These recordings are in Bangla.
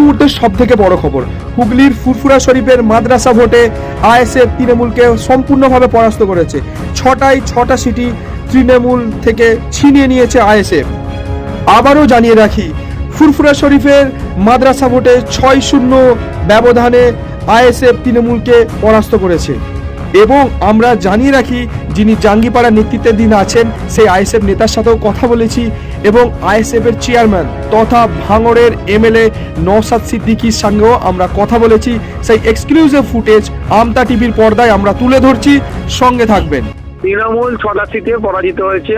মুহূর্তের সব থেকে বড় খবর। হুগলির ফুরফুরা শরীফের মাদ্রাসা ভোটে আইএসএফ তৃণমূলকে সম্পূর্ণভাবে পরাস্ত করেছে। ছটায় ছটা সিটি তৃণমূল থেকে ছিনিয়ে নিয়েছে আইএসএফ। আবারও জানিয়ে রাখি, ফুরফুরা শরীফের মাদ্রাসা ভোটে ছয় শূন্য ব্যবধানে আইএসএফ তৃণমূলকে পরাস্ত করেছে। এবং আমরা জানিয়ে রাখি, যিনি জাঙ্গিপাড়া নেতৃত্বের দিন আছেন, সেই আইএসএফ নেতার সাথেও কথা বলেছি। এবং আইএসএফ এর চেয়ারম্যান তথা ভাঙড়ের এমএলএ নওসাদ সিদ্দিকির সঙ্গেও আমরা কথা বলেছি। সেই এক্সক্লুসিভ ফুটেজ আমতা টিভির পর্দায় আমরা তুলে ধরছি। সঙ্গে থাকবেন। তৃণমূল সিটে পরাজিত হয়েছে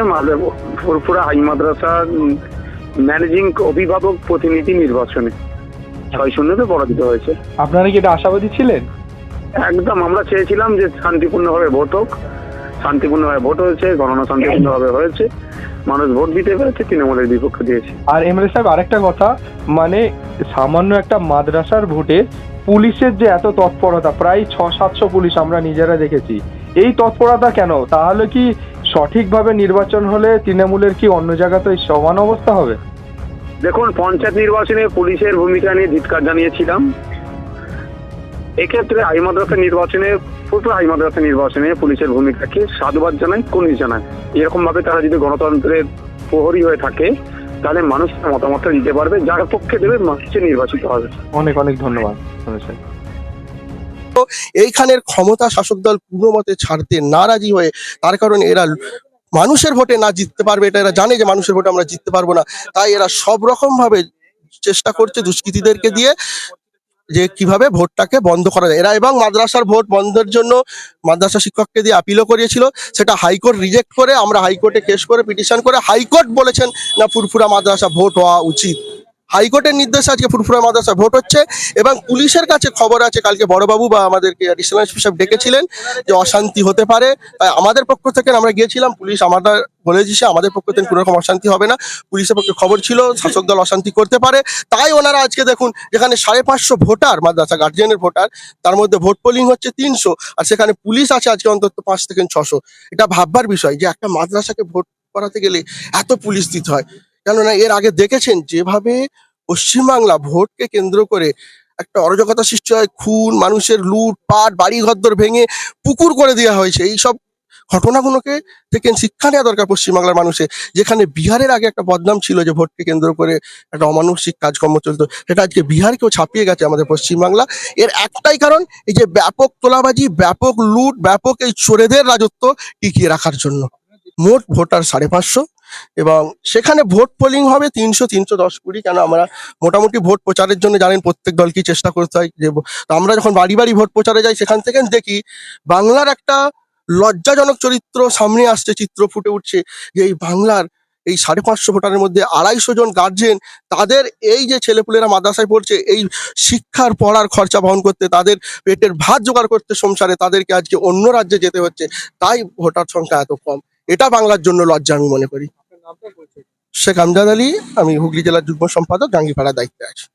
ফুরফুরা হাই মাদ্রাসা ম্যানেজিং অভিভাবক প্রতিনিধি নির্বাচনে। ছয় শূন্যতে পরাজিত হয়েছে। আপনারা কি এটা আশাবাদী ছিলেন? একদম আমরা চেয়েছিলাম যে শান্তিপূর্ণভাবে ভোট হোক। শান্তিপূর্ণভাবে ভোট হয়েছে গণনা শান্তিপূর্ণভাবে হয়েছে। মানুষ ভোট দিতে পেরেছে তৃণমূলের বিপক্ষে দিয়েছে। আর এমএলএ সাহেব আরেকটা কথা মানে সামান্য একটা মাদ্রাসার ভোটে পুলিশের যে এত তৎপরতা প্রায় ছ সাতশো পুলিশ আমরা নিজেরা দেখেছি এই তৎপরতা কেন? তাহলে কি সঠিকভাবে নির্বাচন হলে তৃণমূলের কি অন্য জায়গাতে সমান অবস্থা হবে? দেখুন পঞ্চায়েত নির্বাচনে পুলিশের ভূমিকা নিয়ে ধিৎকার জানিয়েছিলাম। এক্ষেত্রে হাই মাদ্রাসা নির্বাচনে ফুরফুরা হাই মাদ্রাসা নির্বাচনে পুলিশের ভূমিকাকে সাধুবাদ জানায় কুনিশ জানায় এরকম ভাবে তারা যদি গণতন্ত্রের প্রহরী হয়ে থাকে তাহলে মানুষ তার মতামতটা দিতে পারবে যার পক্ষে দেবে সে নির্বাচিত হবে। অনেক অনেক ধন্যবাদ এইখানের ক্ষমতা শাসক দল পূর্ণ মতে ছাড়তে নারাজি হয়ে তার কারণে এরা মানুষের ভোটে না জিততে পারবে এটা এরা জানে যে মানুষের ভোটে আমরা জিততে পারব না। তাই এরা সব রকম ভাবে চেষ্টা করছে দুষ্কৃতীদেরকে দিয়ে যে কীভাবে ভোটটাকে বন্ধ করা যায়। এরা এবং মাদ্রাসার ভোট বন্ধের জন্য মাদ্রাসা শিক্ষককে দিয়ে আপিলও করিয়েছিল সেটা হাইকোর্ট রিজেক্ট করে, আমরা হাইকোর্টে কেস করে পিটিশন করে হাইকোর্ট বলেছেন না ফুরফুরা মাদ্রাসা ভোট হওয়া উচিত। হাইকোর্টের নির্দেশে আজকে ফুরফুরা মাদ্রাসা ভোট হচ্ছে এবং পুলিশের কাছে খবর আছে, কালকে বড়বাবু বা আমাদেরকে অ্যাডিশনাল সাহেব ডেকেছিলেন যে অশান্তি হতে পারে। তাই আমাদের পক্ষ থেকে আমরা গিয়েছিলাম, পুলিশ আমাদের বলে দিয়েছে, আমাদের পক্ষ থেকে কোনো রকম অশান্তি হবে না। পুলিশের পক্ষে খবর ছিল, শাসক দল অশান্তি করতে পারে। তাই ওনারা আজকে দেখুন, যেখানে সাড়ে পাঁচশো ভোটার, মাদ্রাসা গার্জিয়ানের ভোটার, তার মধ্যে ভোট পোলিং হচ্ছে তিনশো, আর সেখানে পুলিশ আছে আজকে অন্তত পাঁচ থেকে ছশো। এটা ভাববার বিষয় যে একটা মাদ্রাসাকে ভোট করাতে গেলে এত পুলিশ দিতে হয়। কেননা এর আগে দেখেছেন যেভাবে পশ্চিমবাংলা ভোটকে কেন্দ্র করে একটা অরাজকতা সৃষ্টি হয়, খুন, মানুষের লুট, পাট, বাড়ি ঘরদর ভেঙে পুকুর করে দেওয়া হয়েছে এই সব ঘটনাগুলোকে থেকে শিক্ষা নেওয়া দরকার পশ্চিমবাংলার মানুষের। যেখানে বিহারের আগে একটা বদনাম ছিল যে ভোটকে কেন্দ্র করে একটা অমানসিক কাজকর্ম চলতো, সেটা আজকে বিহারকেও ছাপিয়ে গেছে আমাদের পশ্চিমবাংলা। এর একটাই কারণ, এই যে ব্যাপক তোলাবাজি, ব্যাপক লুট, ব্যাপক এই চোরেদের রাজত্ব টিকিয়ে রাখার জন্য। মোট ভোটার সাড়ে পাঁচশো। এবং সেখানে ভোট পোলিং হবে তিনশো তিনশো দশ কুড়ি, কেন আমরা মোটামুটি ভোট প্রচারের জন্য জানেন প্রত্যেক দলকেই চেষ্টা করতে হয় যে আমরা যখন বাড়ি বাড়ি ভোট প্রচারে যাই, সেখান থেকে দেখি বাংলার একটা লজ্জাজনক চরিত্র সামনে আসছে, চিত্র ফুটে উঠছে যে এই বাংলার এই সাড়ে পাঁচশো ভোটারের মধ্যে আড়াইশো জন গার্জেন তাদের এই যে ছেলেপুলেরা মাদ্রাসায় পড়ছে, এই শিক্ষার পড়ার খরচা বহন করতে, তাদের পেটের ভাত জোগাড় করতে সংসারে তাদেরকে আজকে অন্য রাজ্যে যেতে হচ্ছে, তাই ভোটার সংখ্যা এত কম। এটা বাংলার জন্য লজ্জা আমি মনে করি। শেখ আমজাদ আলী আমি হুগলি জেলার যুগ্ম সম্পাদক গাঙ্গিপাড়া দায়িত্বে আছি।